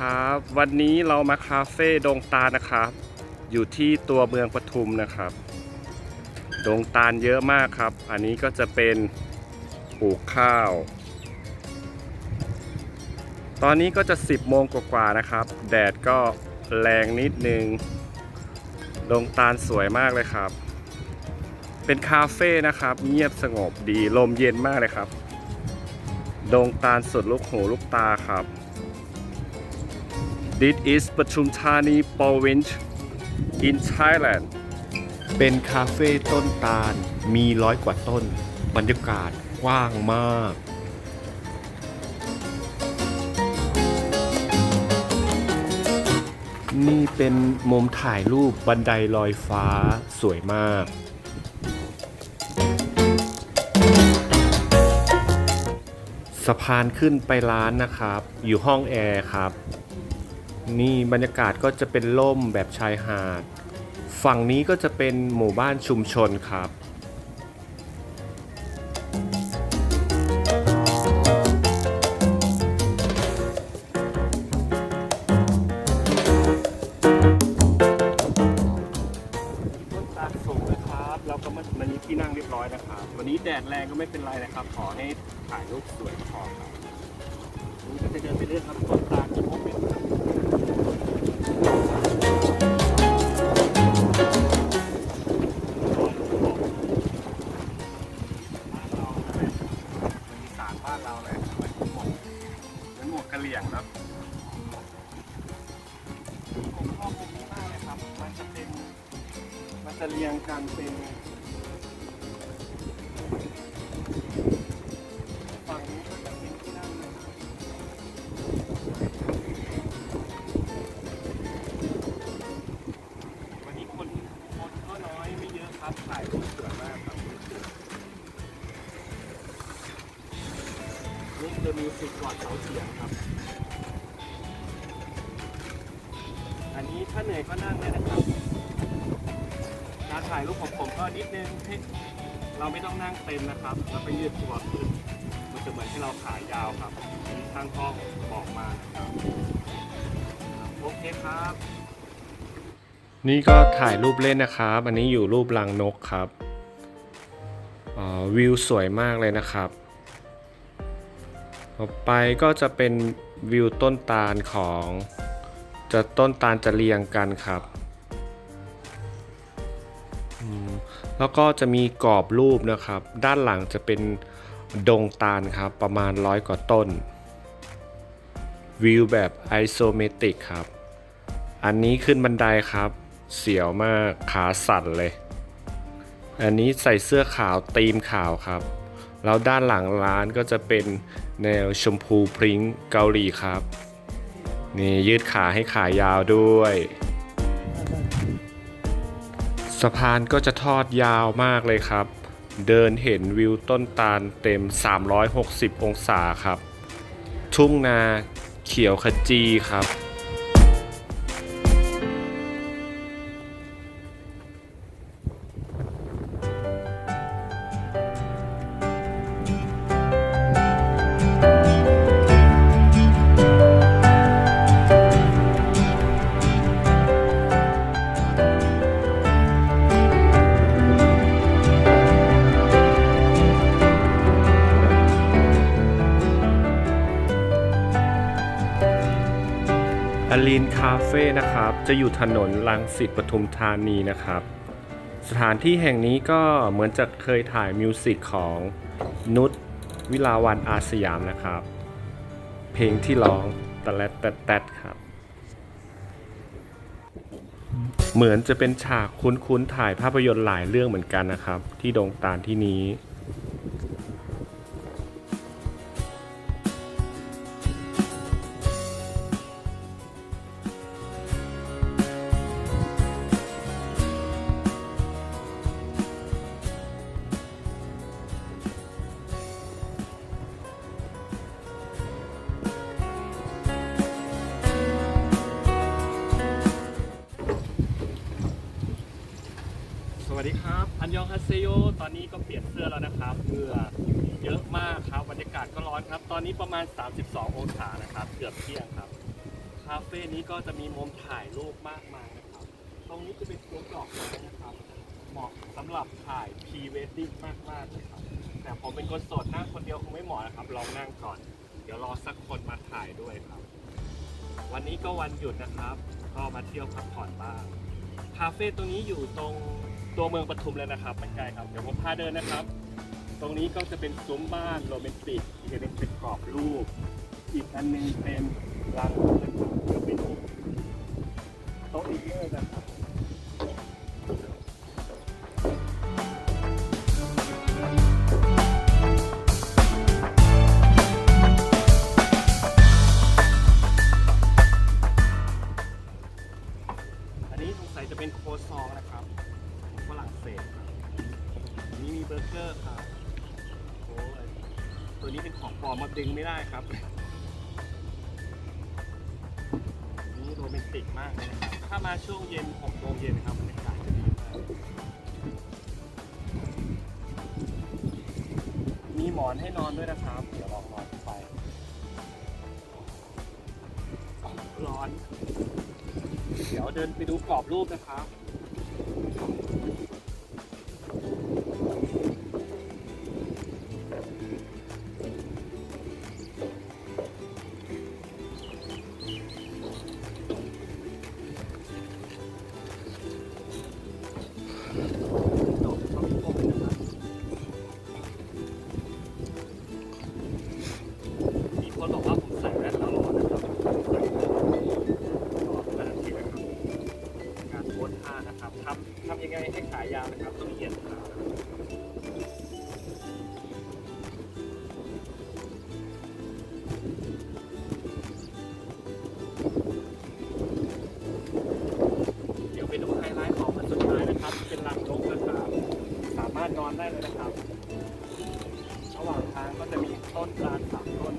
ครับ วันนี้เรามาคาเฟ่ดงตาลนะครับ อยู่ที่ตัวเมืองปทุมนะครับ ดงตาลเยอะมากครับ อันนี้ก็จะเป็นปลูกข้าว ตอนนี้ก็จะ 10โมงกว่าๆนะครับ แดดก็แรงนิดนึง ดงตาลสวยมากเลยครับ เป็นคาเฟ่นะครับ เงียบสงบดีลมเย็นมากเลยครับ ดงตาลสุดลูกหูลูกตาครับ This is ปทุมธานี province in Thailand เป็นคาเฟ่ต้นตาล มีร้อยกว่าต้น บรรยากาศกว้างมากนี่เป็นมุมถ่ายรูปบันไดลอยฟ้าสวยมาก สะพานขึ้นไปร้านนะครับ อยู่ห้องแอร์ครับ นี่บรรยากาศก็จะเป็นล่มแบบชายหาด ฝั่งนี้ก็จะเป็นหมู่บ้านชุมชนครับ ต้นตาลสูงนะครับ เราก็มามันมีที่นั่งเรียบร้อยนะครับ วันนี้แดดแรงก็ไม่เป็นไรนะครับ ขอให้ถ่ายรูปสวย มันจะเรียงกันเป็นฝั่งนี้ก็จะเป็นที่นั่งนะครับวันนี้คนคนก็น้อยไม่เยอะครับถ่ายรูปสวยมากครับนี่จะมีสิกอดเสาเฉียงครับ อันนี้ถ้าเหนื่อยก็นั่งได้นะครับ ถ่ายรูปของผมก็นิดนึงให้เราไม่ต้องนั่งเต็มนะครับ เราไปยืดตัวขึ้นมันจะเหมือนให้เราขายาวครับที่ทางกล้องบอกมานะครับโอเคครับ นี่ก็ถ่ายรูปเล่นนะครับ อันนี้อยู่รูปรังนกครับวิวสวยมากเลยนะครับต่อไปก็จะเป็นวิวต้นตาลของ จะต้นตาลจะเรียงกันครับ แล้วก็จะมีกรอบรูปนะครับ ด้านหลังจะเป็นดงตาลครับ ประมาณร้อยกว่าต้น วิวแบบไอโซเมตริกครับ อันนี้ขึ้นบันไดครับ เสียวมากขาสั่นเลย อันนี้ใส่เสื้อขาวตีมขาวครับ แล้วด้านหลังร้านก็จะเป็นแนวชมพูพริ้งเกาหลีครับ นี่ยืดขาให้ขายาวด้วย สะพานก็จะทอดยาวมากเลยครับ เดินเห็นวิวต้นตาลเต็ม 360 องศาครับ ทุ่งนาเขียวขจีครับ อลีนคาเฟ่นะครับ จะอยู่ถนนลังสิตปทุมธานีนะครับ สถานที่แห่งนี้ก็เหมือนจะเคยถ่ายมิวสิกของนุชวิลาวันอาสยามนะครับ เพลงที่ร้องตะแลดแตแตดครับ เหมือนจะเป็นฉากคุ้นๆถ่ายภาพยนตร์หลายเรื่องเหมือนกันนะครับ ที่ดงตาลที่นี้ ครับอันยองฮาเซโยตอนนี้ก็เปลี่ยนเสื้อแล้วนะครับเหงื่อเยอะมากครับบรรยากาศก็ร้อนครับ ตอนนี้ประมาณ 32 องศานะครับ เกือบเที่ยงครับ คาเฟ่นี้ก็จะมีมุมถ่ายรูปมากมายนะครับ ตรงนี้จะเป็นตัวดอกไม้นะครับ เหมาะสำหรับถ่ายพรีเวดดิ้งมากๆเลยครับ แต่ผมเป็นคนโสดนั่งคนเดียวคงไม่เหมาะนะครับ ลองนั่งก่อน เดี๋ยวรอสักคนมาถ่ายด้วยครับ วันนี้ก็วันหยุดนะครับ ก็มาเที่ยวพักผ่อนบ้าง คาเฟ่ตรงนี้อยู่ตรง ตัวเมืองปทุมเลยนะครับไม่ไกลครับ เดี๋ยวผมพาเดินนะครับ ตรงนี้ก็จะเป็นซุ้มบ้านโรแมนติกอีกอันหนึงเป็นกรอบรูป อีกอันหนึงเป็นลานเพื่อนครับก็เป็นโต๊ะอีกเยอะนะครับ ติกมากเลยนะครับถ้ามาช่วงเย็น6โมงเย็นนะครับบรรยากาศจะดีมาก มีหมอนให้นอนด้วยนะครับ เดี๋ยวลองนอนไป ร้อน เดี๋ยวเดินไปดูกรอบรูปนะครับ มีคนบอกว่าผมใส่แว่นแล้วหล่อนะครับหล่อขนาทีนะครับการโพสท่านะครับทำทำยังไงให้ขายาวนะครับต้องเหยียดขาเารถนอนได้เลยนะครับระหว่างทางก็จะมีต้นตาลสามต้น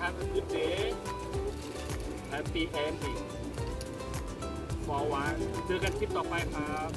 have a good day happy ending for one เจอกันคลิปต่อไปครับ